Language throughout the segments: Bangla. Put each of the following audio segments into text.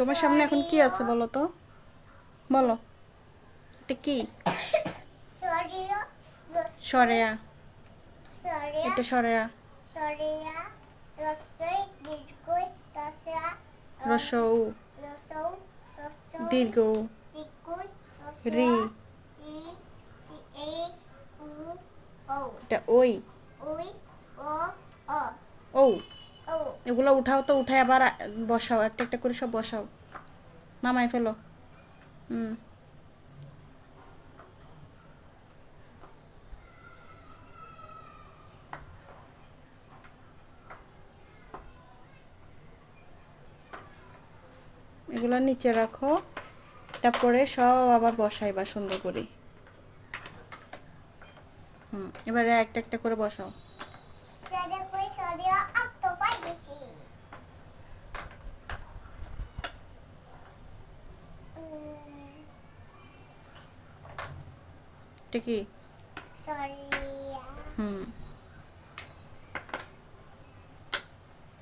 তোমার সামনে এখন কি আছে বলো তো? বলো। এটা কি? সরিয়া। সরেয়া। এটা সরেয়া। রসা। দীর্ঘ। রি। এটা ওই ও ও এগুলো উঠাও তো উঠাই আবার বসাও, একটা একটা করে সব বসাও। নামাই ফেলো। হুম। এগুলো নিচে রাখো, তারপরে সব আবার বসাইবা সুন্দর করে। হুম, এবারে একটা একটা করে বসাও সরিয়া কই সরিয়া আপ তো পাই গেছি এটা কি? হুম।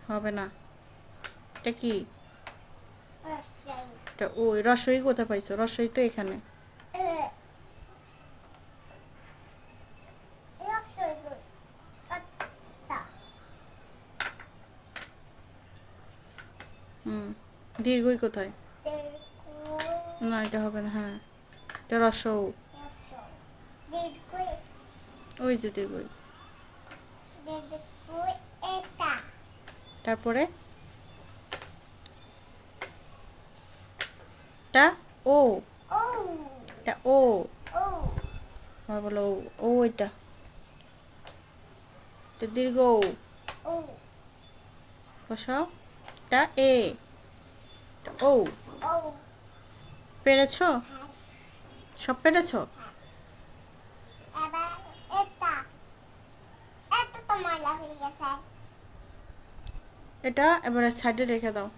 হবে না। এটা কি? এটা ওই রসই কোথায় পাইছো? রসই তো এখানে। আত্তা হুম। দীর্ঘই কোথায়? না এটা হবে না হ্যাঁ। এটা রসৌ রসই দীর্ঘই ওই যে এটা? তারপরে? টা ও। এটা ও। আবার বলো ও, এটা এটা দীর্ঘ ও। বসাও। এটা এ। ও। ও। পেরেছ? সব পেরেছ এবার এটা এটা তো ময়লা হয়ে গেছে এটা এবারে সাইডে রেখে দাও।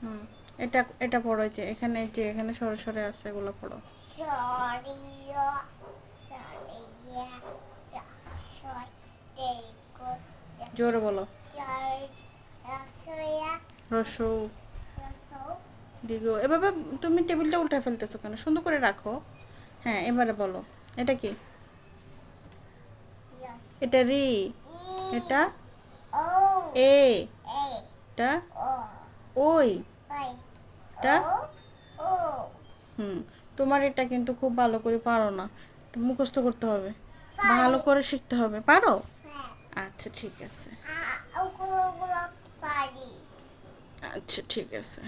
হুম এটা এটা পড়ো যে এখানে যে এখানে সরে সরে আছে এগুলো পড়ো। জোরে বলো। রসৌ। Rasu, এভাবে তুমি টেবিলটা উল্টে ফেলতেছো কেন? সুন্দর করে রাখো। হ্যাঁ এবারে বলো। এটা কি. এটা রি এটা এ এটা ওই I, টা? O, O. হুম তোমার এটা কিন্তু খুব ভালো করে পারো না মুখস্থ করতে হবে ভালো করে শিখতে হবে পারো আচ্ছা ঠিক আছে আচ্ছা ঠিক আছে